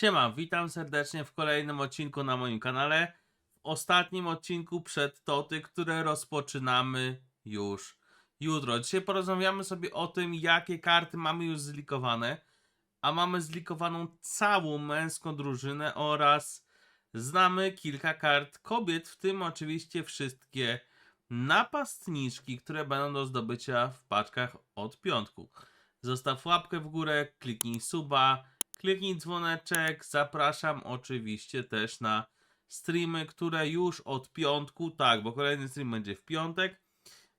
Siema, witam serdecznie w kolejnym odcinku na moim kanale. W ostatnim odcinku przed Toty, które rozpoczynamy już jutro. Dzisiaj porozmawiamy sobie o tym, jakie karty mamy już zlikowane. A mamy zlikowaną całą męską drużynę oraz znamy kilka kart kobiet, w tym oczywiście wszystkie napastniczki, które będą do zdobycia w paczkach od piątku. Zostaw łapkę w górę, kliknij suba, kliknij dzwoneczek. Zapraszam oczywiście też na streamy, które już od piątku, tak, bo kolejny stream będzie w piątek,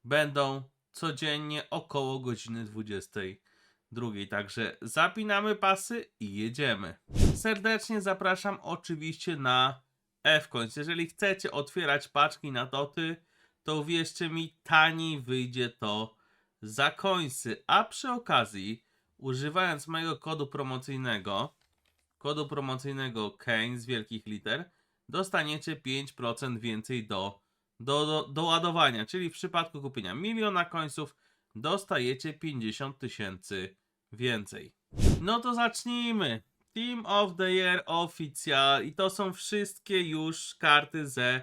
będą codziennie około godziny 22. Także zapinamy pasy i jedziemy. Serdecznie zapraszam oczywiście na F-Coins. Jeżeli chcecie otwierać paczki na toty, to uwierzcie mi, taniej wyjdzie to za końsy. A przy okazji, używając mojego kodu promocyjnego, kodu promocyjnego Kane z wielkich liter, dostaniecie 5% więcej do, do, do, do ładowania. Czyli w przypadku kupienia miliona końców dostajecie 50 tysięcy więcej. No to zacznijmy. Team of the Year Official i to są wszystkie już karty ze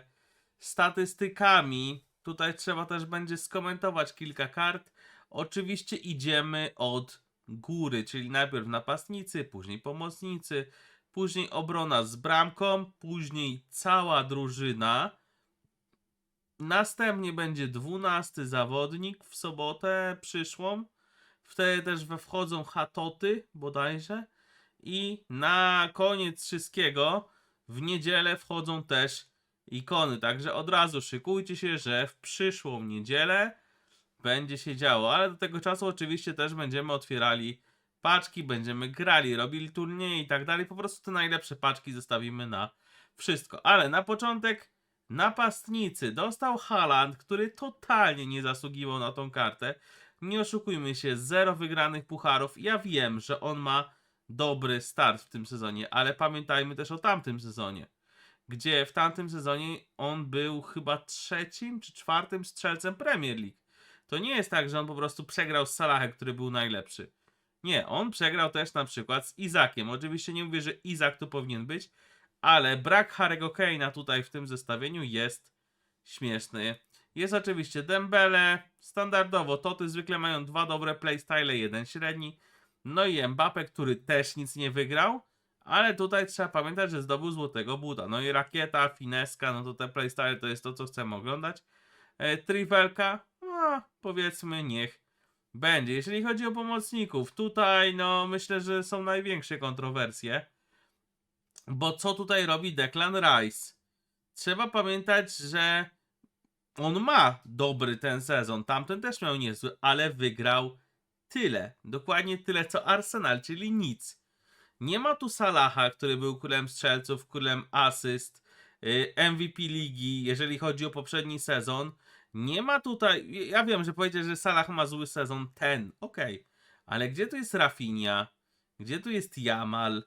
statystykami. Tutaj trzeba też będzie skomentować kilka kart. Oczywiście idziemy od góry, czyli najpierw napastnicy, później pomocnicy, później obrona z bramką, później cała drużyna. Następnie będzie 12 zawodnik w sobotę przyszłą. Wtedy też we wchodzą hatoty bodajże. I na koniec wszystkiego w niedzielę wchodzą też ikony. Także od razu szykujcie się, że w przyszłą niedzielę będzie się działo. Ale do tego czasu oczywiście też będziemy otwierali paczki, będziemy grali, robili turnieje i tak dalej. Po prostu te najlepsze paczki zostawimy na wszystko. Ale na początek napastnicy. Dostał Haaland, który totalnie nie zasługiwał na tą kartę. Nie oszukujmy się, zero wygranych pucharów. Ja wiem, że on ma dobry start w tym sezonie, ale pamiętajmy też o tamtym sezonie, gdzie w tamtym sezonie on był chyba trzecim czy czwartym strzelcem Premier League. To nie jest tak, że on po prostu przegrał z Salahem, który był najlepszy. Nie, on przegrał też na przykład z Izakiem. Oczywiście nie mówię, że Izak tu powinien być, ale brak Harry'ego Kane'a tutaj w tym zestawieniu jest śmieszny. Jest oczywiście Dembele, standardowo Toty zwykle mają dwa dobre playstyle, jeden średni. No i Mbappe, który też nic nie wygrał, ale tutaj trzeba pamiętać, że zdobył złotego buta. No i Rakieta, Fineska, no to te playstyle to jest to, co chcemy oglądać. E, Trivelka, no powiedzmy niech będzie. Jeżeli chodzi o pomocników, tutaj no myślę, że są największe kontrowersje. Bo co tutaj robi Declan Rice? Trzeba pamiętać, że on ma dobry ten sezon. Tamten też miał niezły, ale wygrał tyle. Dokładnie tyle co Arsenal, czyli nic. Nie ma tu Salaha, który był królem strzelców, królem asyst, y, MVP ligi, jeżeli chodzi o poprzedni sezon. Nie ma tutaj. Ja wiem, że powiedzieć, że Salah ma zły sezon ten. Okej. Ale gdzie tu jest Rafinha? Gdzie tu jest Jamal?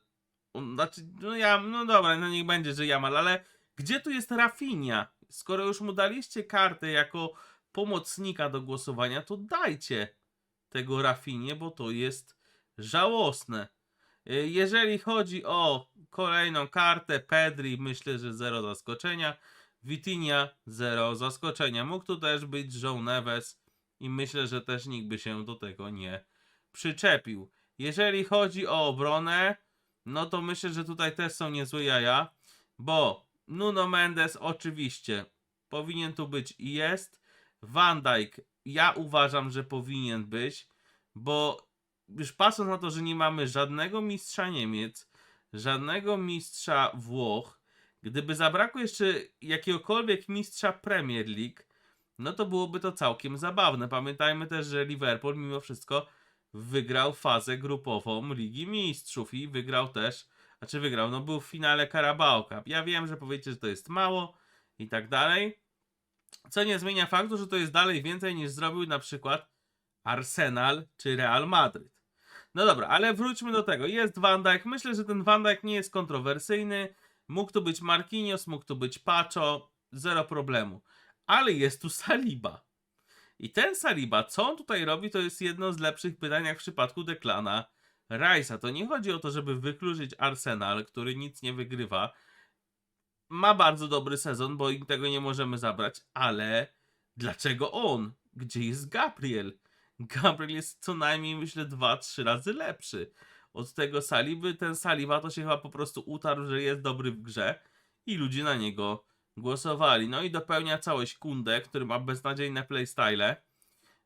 Znaczy, no ja, no dobra, no niech będzie, że Jamal, ale gdzie tu jest Rafinha? Skoro już mu daliście kartę jako pomocnika do głosowania, to dajcie tego Rafinie, bo to jest żałosne. Y, Jeżeli chodzi o kolejną kartę, Pedri, myślę, że zero zaskoczenia. Vitinha, zero zaskoczenia. Mógł tu też być Joe Neves i myślę, że też nikt by się do tego nie przyczepił. Jeżeli chodzi o obronę, no to myślę, że tutaj też są niezłe jaja, bo Nuno Mendes oczywiście powinien tu być i jest. Van Dijk, ja uważam, że powinien być, bo już patrząc na to, że nie mamy żadnego mistrza Niemiec, żadnego mistrza Włoch, gdyby zabrakło jeszcze jakiegokolwiek mistrza Premier League, no to byłoby to całkiem zabawne. Pamiętajmy też, że Liverpool mimo wszystko wygrał fazę grupową Ligi Mistrzów i wygrał też, znaczy wygrał, no był w finale Carabao Cup. Ja wiem, że powiecie, że to jest mało i tak dalej, co nie zmienia faktu, że to jest dalej więcej niż zrobił na przykład Arsenal czy Real Madryt. No dobra, ale wróćmy do tego. Jest Van Dijk. Myślę, że ten Van Dijk nie jest kontrowersyjny. Mógł tu być Marquinhos, mógł tu być Pacho. Zero problemu. Ale jest tu Saliba. I ten Saliba, co on tutaj robi, to jest jedno z lepszych pytań, jak w przypadku Declana Rice'a. To nie chodzi o to, żeby wykluczyć Arsenal, który nic nie wygrywa. Ma bardzo dobry sezon, bo im tego nie możemy zabrać, ale dlaczego on? Gdzie jest Gabriel? Gabriel jest co najmniej, myślę, 2-3 razy lepszy od tego Saliby. Ten Saliba to się chyba po prostu utarł, że jest dobry w grze i ludzie na niego głosowali. No i dopełnia całość Kunde, który ma beznadziejne playstyle.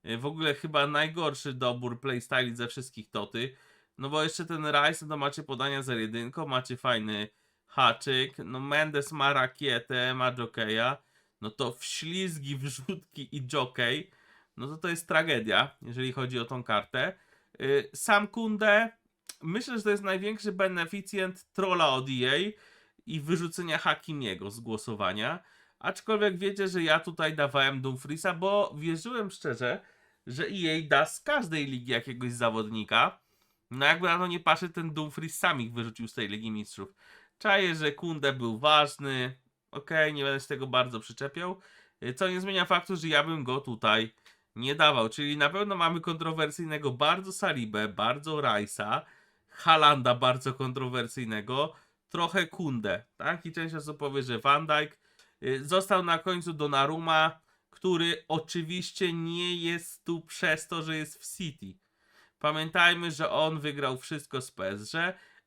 Y, W ogóle chyba najgorszy dobór playstyli ze wszystkich toty. No bo jeszcze ten Rice, no to macie podania za jedynką, macie fajny haczyk. No Mendes ma rakietę, ma jokeja. No to wślizgi, wrzutki i jockey. No to to jest tragedia, jeżeli chodzi o tą kartę. Y, Sam Kunde, myślę, że to jest największy beneficjent trolla od EA i wyrzucenia Hakimiego z głosowania. Aczkolwiek wiecie, że ja tutaj dawałem Dumfriesa, bo wierzyłem szczerze, że EA da z każdej ligi jakiegoś zawodnika. No jakby na to nie patrzy, ten Dumfries sam ich wyrzucił z tej Ligi Mistrzów. Czaję, że Kunde był ważny. Okej, nie będę się tego bardzo przyczepiał. Co nie zmienia faktu, że ja bym go tutaj nie dawał. Czyli na pewno mamy kontrowersyjnego bardzo Salibę, bardzo Rice'a, Halanda bardzo kontrowersyjnego, trochę Kunde, tak? I część osób powie, że Van Dijk y, został na końcu Donnarumma, który oczywiście nie jest tu przez to, że jest w City. Pamiętajmy, że on wygrał wszystko z PSG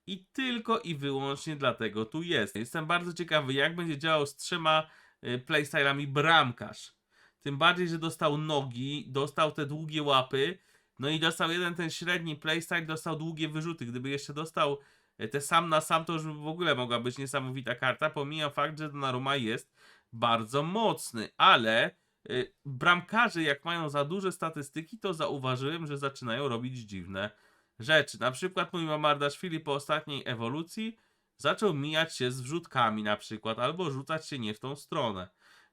i tylko i wyłącznie dlatego tu jest. Jestem bardzo ciekawy, jak będzie działał z trzema y, playstylami bramkarz. Tym bardziej, że dostał nogi, dostał te długie łapy, no i dostał jeden ten średni playstyle, dostał długie wyrzuty. Gdyby jeszcze dostał e, te sam na sam, to już w ogóle mogła być niesamowita karta. Pomijam fakt, że Donnarumma jest bardzo mocny, ale y, bramkarze jak mają za duże statystyki, to zauważyłem, że zaczynają robić dziwne rzeczy. Na przykład mój Mamardaszwili po ostatniej ewolucji zaczął mijać się z wrzutkami na przykład, albo rzucać się nie w tą stronę.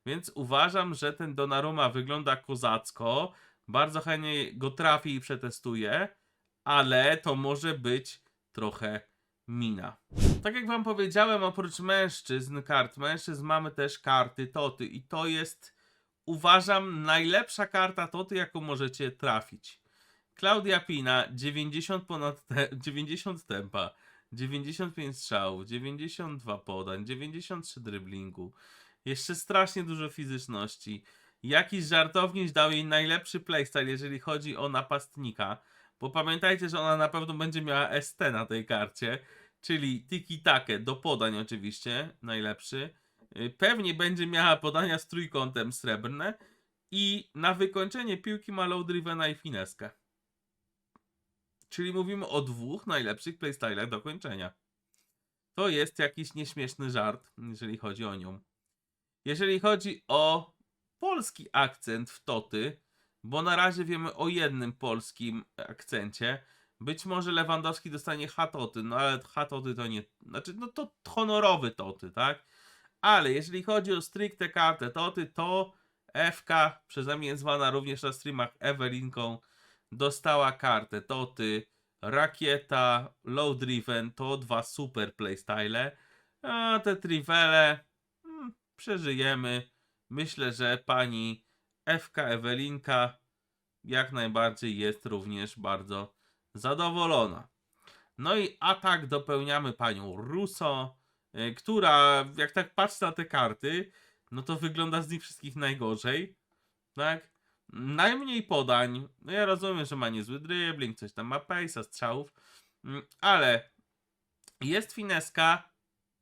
Więc uważam, że ten Donnarumma wygląda kozacko. Bardzo chętnie go trafię i przetestuję, ale to może być trochę mina. Tak jak wam powiedziałem, oprócz mężczyzn, kart mężczyzn, mamy też karty Toty i to jest, uważam, najlepsza karta Toty, jaką możecie trafić. Klaudia Pina, 90 ponad te, 90 tempa, 95 strzałów, 92 podań, 93 driblingu, jeszcze strasznie dużo fizyczności. Jakiś żartowniś dał jej najlepszy playstyle, jeżeli chodzi o napastnika. Bo pamiętajcie, że ona na pewno będzie miała ST na tej karcie. Czyli tiki-takę do podań oczywiście, najlepszy. Y, Pewnie będzie miała podania z trójkątem srebrne. I na wykończenie piłki ma low drivena i fineskę. Czyli mówimy o dwóch najlepszych playstylach do kończenia. To jest jakiś nieśmieszny żart, jeżeli chodzi o nią. Jeżeli chodzi o polski akcent w Toty, bo na razie wiemy o jednym polskim akcencie. Być może Lewandowski dostanie Hatoty, no ale Hatoty to nie. Znaczy, no to honorowy Toty, tak? Ale jeżeli chodzi o stricte kartę Toty, to FK, przeze mnie zwana również na streamach Ewelinką, dostała kartę Toty, Rakieta, Low Driven, to dwa super playstyle. A te Trivele, hmm, przeżyjemy. Myślę, że pani FK Ewelinka jak najbardziej jest również bardzo zadowolona. No i atak dopełniamy panią Russo, y, która jak tak patrzę na te karty, no to wygląda z nich wszystkich najgorzej. Tak? Najmniej podań. No ja rozumiem, że ma niezły dribbling, coś tam ma pace'a, strzałów, mm, ale jest fineska.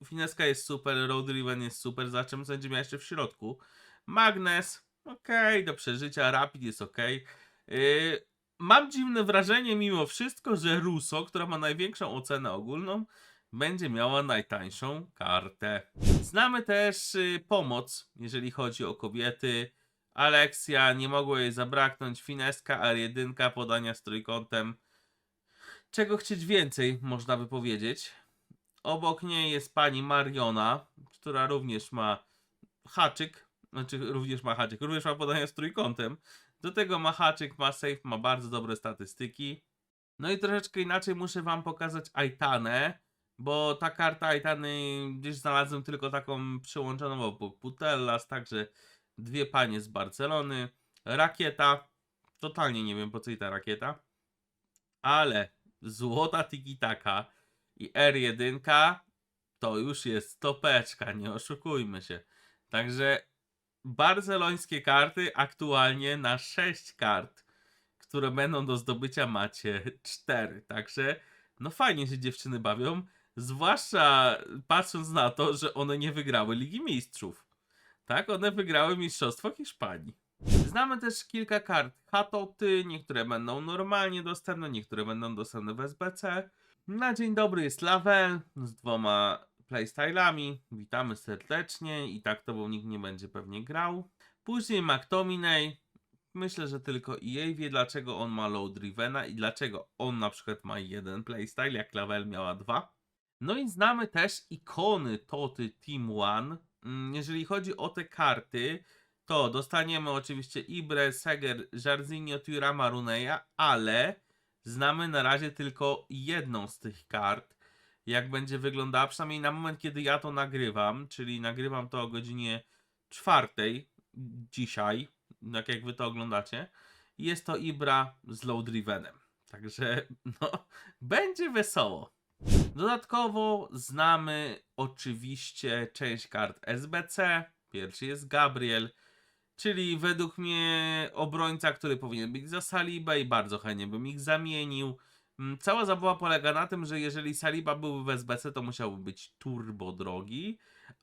Fineska jest super, road driven jest super, za czym będzie miał jeszcze w środku. Magnes, okej, do przeżycia, Rapid jest okej. Yy, mam dziwne wrażenie mimo wszystko, że Russo, która ma największą ocenę ogólną, będzie miała najtańszą kartę. Znamy też y, pomoc, jeżeli chodzi o kobiety. Aleksia, nie mogło jej zabraknąć. Fineska, R1, podania z trójkątem. Czego chcieć więcej, można by powiedzieć. Obok niej jest pani Mariona, która również ma haczyk. Znaczy, również ma haczyk, również ma podania z trójkątem. Do tego ma haczyk, ma safe, ma bardzo dobre statystyki. No i troszeczkę inaczej muszę wam pokazać Aitanę, bo ta karta Aitany gdzieś znalazłem tylko taką przyłączoną obok Putellas, także dwie panie z Barcelony. Rakieta, totalnie nie wiem po co i ta rakieta, ale złota tiki-taka i R1 to już jest topeczka, nie oszukujmy się. Także barcelońskie karty aktualnie na 6 kart, które będą do zdobycia macie 4. Także no fajnie się dziewczyny bawią, zwłaszcza patrząc na to, że one nie wygrały Ligi Mistrzów. Tak, one wygrały Mistrzostwo Hiszpanii. Znamy też kilka kart Hatoty, niektóre będą normalnie dostępne, niektóre będą dostępne w SBC. Na dzień dobry jest Lavel z dwoma playstylami. Witamy serdecznie i tak to, bo nikt nie będzie pewnie grał. Później McTominay. Myślę, że tylko EA wie, dlaczego on ma low drivena i dlaczego on na przykład ma jeden playstyle, jak Lavel miała dwa. No i znamy też ikony Toty Team One. Mm, Jeżeli chodzi o te karty, to dostaniemy oczywiście Ibre, Seger, Jarzinho, Turama, Runeya, ale znamy na razie tylko jedną z tych kart. Jak będzie wyglądała, przynajmniej na moment, kiedy ja to nagrywam, czyli nagrywam to o godzinie czwartej dzisiaj, tak jak wy to oglądacie. Jest to Ibra z Low Drivenem. Także no, będzie wesoło. Dodatkowo znamy oczywiście część kart SBC. Pierwszy jest Gabriel, czyli według mnie obrońca, który powinien być za Salibę i bardzo chętnie bym ich zamienił. Mm, Cała zabawa polega na tym, że jeżeli Saliba byłby w SBC, to musiałby być turbo drogi,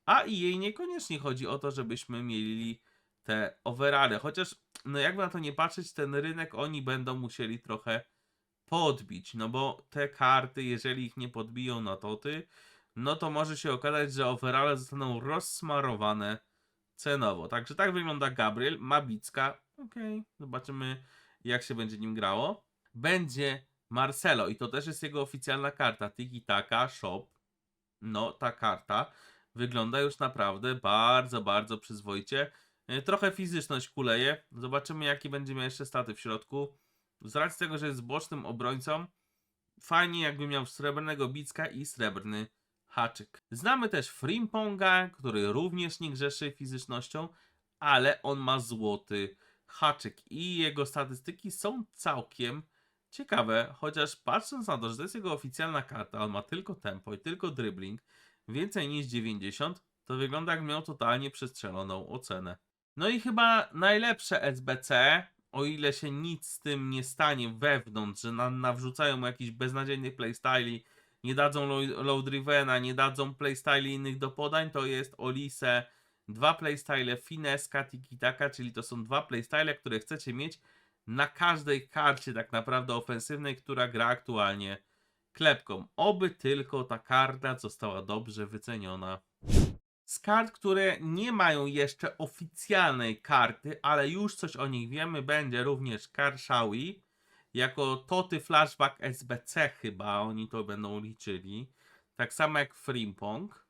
a i jej niekoniecznie chodzi o to, żebyśmy mieli te overale. Chociaż, no jakby na to nie patrzeć, ten rynek oni będą musieli trochę podbić, no bo te karty, jeżeli ich nie podbiją na toty, no to może się okazać, że overale zostaną rozsmarowane cenowo. Także tak wygląda Gabriel, Mabicka, okej, zobaczymy jak się będzie nim grało. Będzie Marcelo i to też jest jego oficjalna karta, Tiki Taka Shop. No, ta karta wygląda już naprawdę bardzo, bardzo przyzwoicie. E, Trochę fizyczność kuleje. Zobaczymy, jakie będzie miał jeszcze staty w środku. Z racji tego, że jest bocznym obrońcą, fajnie jakby miał srebrnego bicka i srebrny haczyk. Znamy też Frimponga, który również nie grzeszy fizycznością, ale on ma złoty haczyk i jego statystyki są całkiem ciekawe, chociaż patrząc na to, że to jest jego oficjalna karta, on ma tylko tempo i tylko dribbling, więcej niż 90, to wygląda jak miał totalnie przestrzeloną ocenę. No i chyba najlepsze SBC, o ile się nic z tym nie stanie wewnątrz, że na, nawrzucają jakiś beznadziejnych playstyli, nie dadzą low, low drivena, nie dadzą playstyli innych do podań, to jest Olise, dwa playstyle Fineska, Tiki Taka, czyli to są dwa playstyle, które chcecie mieć na każdej karcie tak naprawdę ofensywnej, która gra aktualnie klepką. Oby tylko ta karta została dobrze wyceniona. Z kart, które nie mają jeszcze oficjalnej karty, ale już coś o nich wiemy, będzie również Karshawi. Jako Toty Flashback SBC chyba oni to będą liczyli. Tak samo jak Frimpong.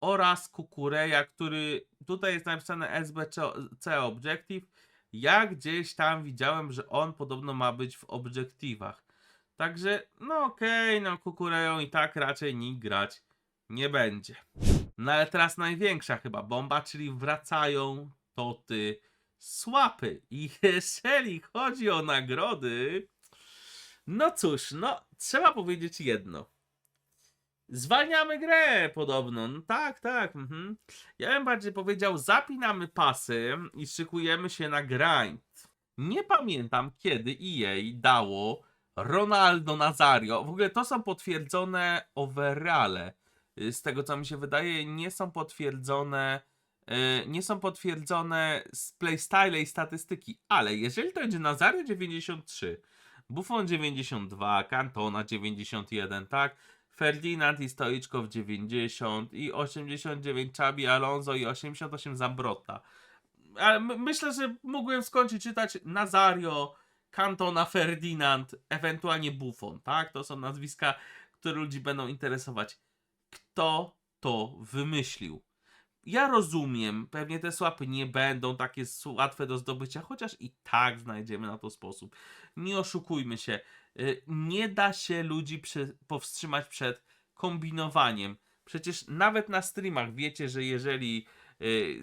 Oraz Kukureya, który tutaj jest napisane SBC Objective. Ja gdzieś tam widziałem, że on podobno ma być w obiektywach. Także, no okej, no Kukureją i tak raczej nikt grać nie będzie. No ale teraz największa chyba bomba, czyli wracają toty słapy. I jeżeli chodzi o nagrody, no cóż, no trzeba powiedzieć jedno. Zwalniamy grę podobno. No tak, tak. Mhm. Ja bym bardziej powiedział, zapinamy pasy i szykujemy się na grind. Nie pamiętam kiedy EA dało Ronaldo Nazario. W ogóle to są potwierdzone overale. Y, Z tego co mi się wydaje, nie są potwierdzone. y, Nie są potwierdzone z playstyle i statystyki, ale jeżeli to będzie Nazario 93, Buffon 92, Cantona 91, tak? Ferdinand i Stoiczkow 90 i 89 Chabi Alonso i 88 Zambrotta. Ale my, myślę, że mógłbym skończyć czytać Nazario, Cantona, Ferdinand, ewentualnie Buffon, tak? To są nazwiska, które ludzi będą interesować. Kto to wymyślił? Ja rozumiem, pewnie te słapy nie będą takie łatwe do zdobycia, chociaż i tak znajdziemy na to sposób. Nie oszukujmy się, y, nie da się ludzi powstrzymać przed kombinowaniem. Przecież nawet na streamach wiecie, że jeżeli y,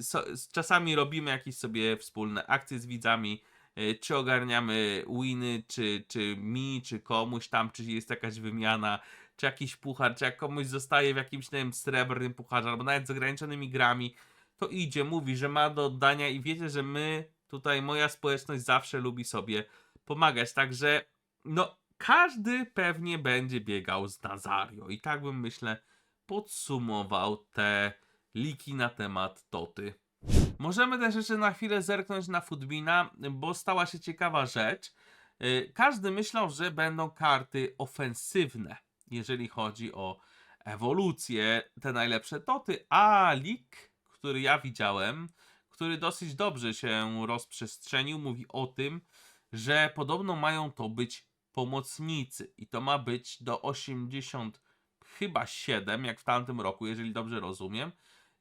czasami robimy jakieś sobie wspólne akcje z widzami y, czy ogarniamy winy, czy, czy mi, czy komuś tam, czy jest jakaś wymiana, czy jakiś puchar, czy jak komuś zostaje w jakimś, nie wiem, srebrnym pucharze, albo nawet z ograniczonymi grami, to idzie, mówi, że ma do oddania i wiecie, że my, tutaj moja społeczność zawsze lubi sobie pomagać, także no każdy pewnie będzie biegał z Nazario i tak bym myślę podsumował te liki na temat Toty. Możemy też jeszcze na chwilę zerknąć na Footbina, bo stała się ciekawa rzecz. Yy, Każdy myślał, że będą karty ofensywne, jeżeli chodzi o ewolucję, te najlepsze Toty, a lik, który ja widziałem, który dosyć dobrze się rozprzestrzenił, mówi o tym, że podobno mają to być pomocnicy i to ma być do 80 chyba 7, jak w tamtym roku, jeżeli dobrze rozumiem.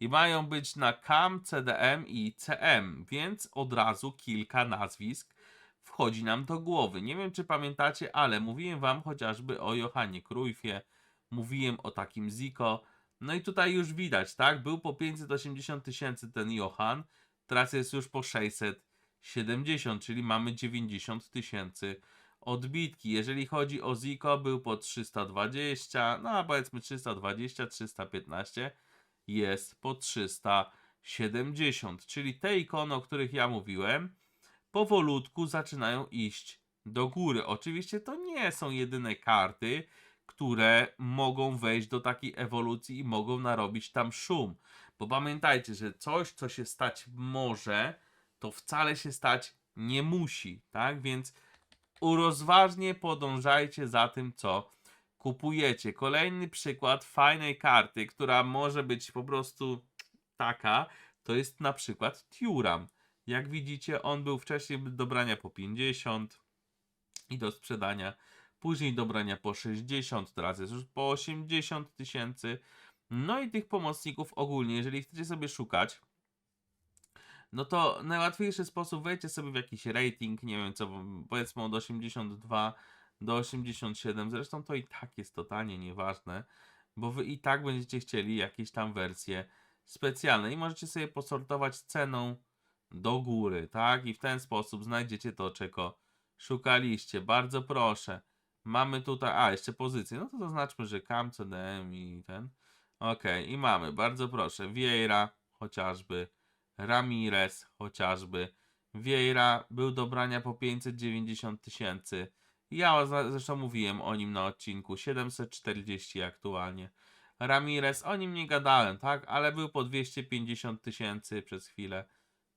I mają być na CAM, CDM i CM, więc od razu kilka nazwisk wchodzi nam do głowy. Nie wiem, czy pamiętacie, ale mówiłem wam chociażby o Johanie Cruyffie, mówiłem o takim Zico. No i tutaj już widać, tak? Był po 580 tysięcy ten Johan, teraz jest już po 670, czyli mamy 90 tysięcy odbitki. Jeżeli chodzi o Zico, był po 320, no a powiedzmy 320, 315, jest po 370, czyli te ikony, o których ja mówiłem, powolutku zaczynają iść do góry. Oczywiście to nie są jedyne karty, które mogą wejść do takiej ewolucji i mogą narobić tam szum. Bo pamiętajcie, że coś, co się stać może, to wcale się stać nie musi, tak? Więc rozważnie podążajcie za tym, co kupujecie. Kolejny przykład fajnej karty, która może być po prostu taka, to jest na przykład Turam. Jak widzicie, on był wcześniej do brania po 50 i do sprzedania, później do brania po 60, teraz jest już po 80 tysięcy. No i tych pomocników ogólnie, jeżeli chcecie sobie szukać, no to najłatwiejszy sposób wejdźcie sobie w jakiś rating, nie wiem co, powiedzmy od 82 do 87, zresztą to i tak jest totalnie nieważne, bo wy i tak będziecie chcieli jakieś tam wersje specjalne i możecie sobie posortować ceną do góry, tak? I w ten sposób znajdziecie to, czego szukaliście. Bardzo proszę. Mamy tutaj, a jeszcze pozycję, no to zaznaczmy, że CAM, CDM i ten. Ok, i mamy, bardzo proszę, Vieira chociażby, Ramirez chociażby. Vieira był do brania po 590 tysięcy. Ja zresztą mówiłem o nim na odcinku 740 aktualnie. Ramirez, o nim nie gadałem, tak? Ale był po 250 tysięcy przez chwilę.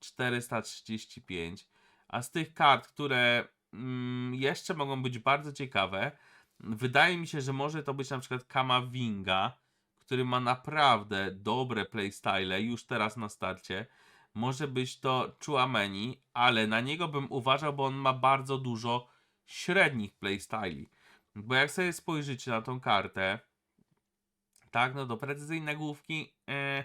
435. A z tych kart, które mm, jeszcze mogą być bardzo ciekawe, wydaje mi się, że może to być na przykład Kamavinga, który ma naprawdę dobre playstyle już teraz na starcie. Może być to Chuameni, ale na niego bym uważał, bo on ma bardzo dużo średnich playstyli. Bo jak sobie spojrzycie na tą kartę, tak, no to precyzyjne główki, e,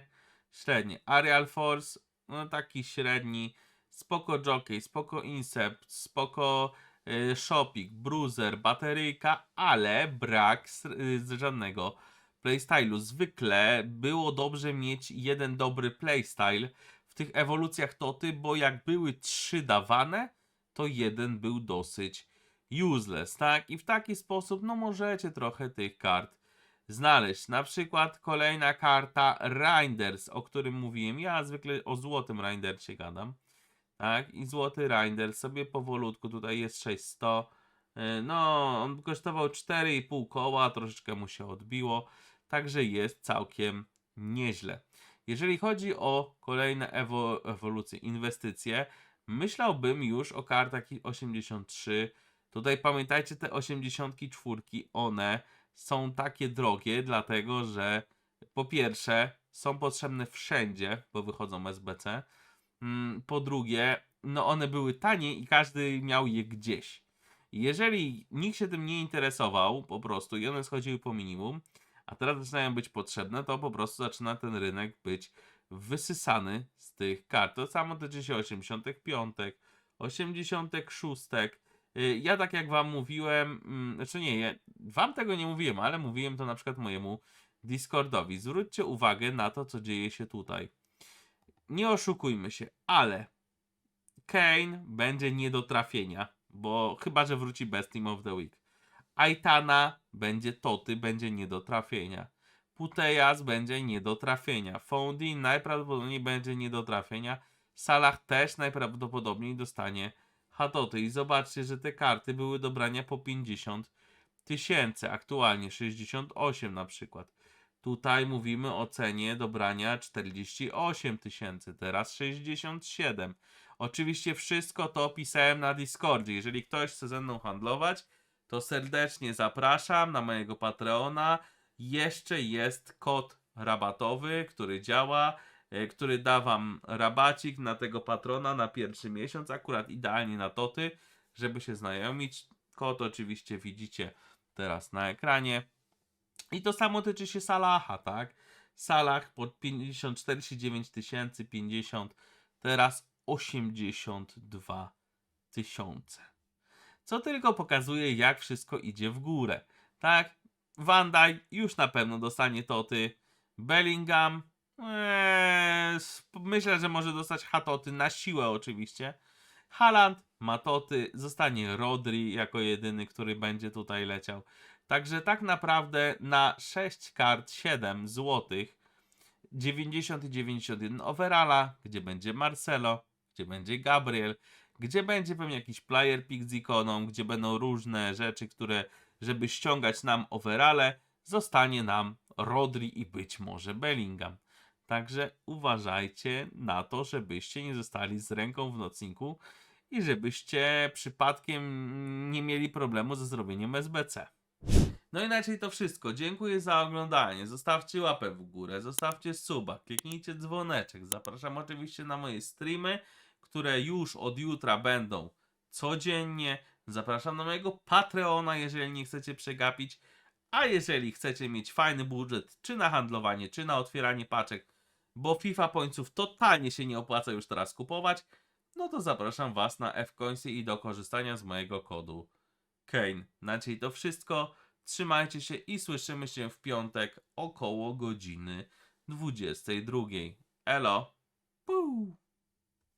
średnie. Aerial Force, no taki średni. Spoko Jockey, spoko Incept, spoko y, Shopik, Bruiser, bateryjka, ale brak z żadnego playstylu. Zwykle było dobrze mieć jeden dobry playstyle w tych ewolucjach Toty, bo jak były trzy dawane, to jeden był dosyć useless, tak? I w taki sposób, no możecie trochę tych kart znaleźć. Na przykład kolejna karta Reinders, o którym mówiłem. Ja zwykle o złotym Reindersie gadam. Tak, i złoty Reinders sobie powolutku, tutaj jest 600. Yy, No, on kosztował 4,5 koła, troszeczkę mu się odbiło, także jest całkiem nieźle. Jeżeli chodzi o kolejne ewo ewolucje, inwestycje, myślałbym już o kartach i 83. Tutaj pamiętajcie, te 84, one są takie drogie, dlatego że po pierwsze są potrzebne wszędzie, bo wychodzą SBC. Mm, Po drugie, no one były tanie i każdy miał je gdzieś. Jeżeli nikt się tym nie interesował po prostu i one schodziły po minimum, a teraz zaczynają być potrzebne, to po prostu zaczyna ten rynek być wysysany z tych kart. To samo tyczy się 85, 86. Y, Ja tak jak wam mówiłem, mm, znaczy nie, ja wam tego nie mówiłem, ale mówiłem to na przykład mojemu Discordowi. Zwróćcie uwagę na to, co dzieje się tutaj. Nie oszukujmy się, ale Kane będzie nie do trafienia, bo chyba, że wróci Best Team of the Week. Aitana będzie Toty, będzie nie do trafienia. Putejas będzie nie do trafienia. Fondi najprawdopodobniej będzie nie do trafienia. Salah też najprawdopodobniej dostanie Hatoty. I zobaczcie, że te karty były do brania po 50 tysięcy, aktualnie 68 na przykład. Tutaj mówimy o cenie dobrania 48 tysięcy, teraz 67. Oczywiście wszystko to opisałem na Discordzie. Jeżeli ktoś chce ze mną handlować, to serdecznie zapraszam na mojego Patreona. Jeszcze jest kod rabatowy, który działa, który da wam rabacik na tego patrona na pierwszy miesiąc, akurat idealnie na toty, żeby się znajomić. Kod oczywiście widzicie teraz na ekranie. I to samo tyczy się Salaha, tak? Salah pod 50, 49 tysięcy, 50, teraz 82 tysiące. Co tylko pokazuje, jak wszystko idzie w górę. Tak? Van już na pewno dostanie toty. Bellingham, eee, myślę, że może dostać hatoty na siłę oczywiście. Haaland ma toty, zostanie Rodri jako jedyny, który będzie tutaj leciał. Także tak naprawdę na 6 kart 7 złotych 90 i 91 overalla, gdzie będzie Marcelo, gdzie będzie Gabriel, gdzie będzie pewnie jakiś player pick z ikoną, gdzie będą różne rzeczy, które, żeby ściągać nam overale, zostanie nam Rodri i być może Bellingham. Także uważajcie na to, żebyście nie zostali z ręką w nocniku i żebyście przypadkiem nie mieli problemu ze zrobieniem SBC. No inaczej to wszystko. Dziękuję za oglądanie. Zostawcie łapę w górę, zostawcie suba, kliknijcie dzwoneczek. Zapraszam oczywiście na moje streamy, które już od jutra będą codziennie. Zapraszam na mojego Patreona, jeżeli nie chcecie przegapić. A jeżeli chcecie mieć fajny budżet, czy na handlowanie, czy na otwieranie paczek, bo FIFA Pointsów totalnie się nie opłaca już teraz kupować, no to zapraszam Was na F-Coinsy i do korzystania z mojego kodu Kane. Na dzisiaj to wszystko. Trzymajcie się i słyszymy się w piątek około godziny 22. Elo. Puu.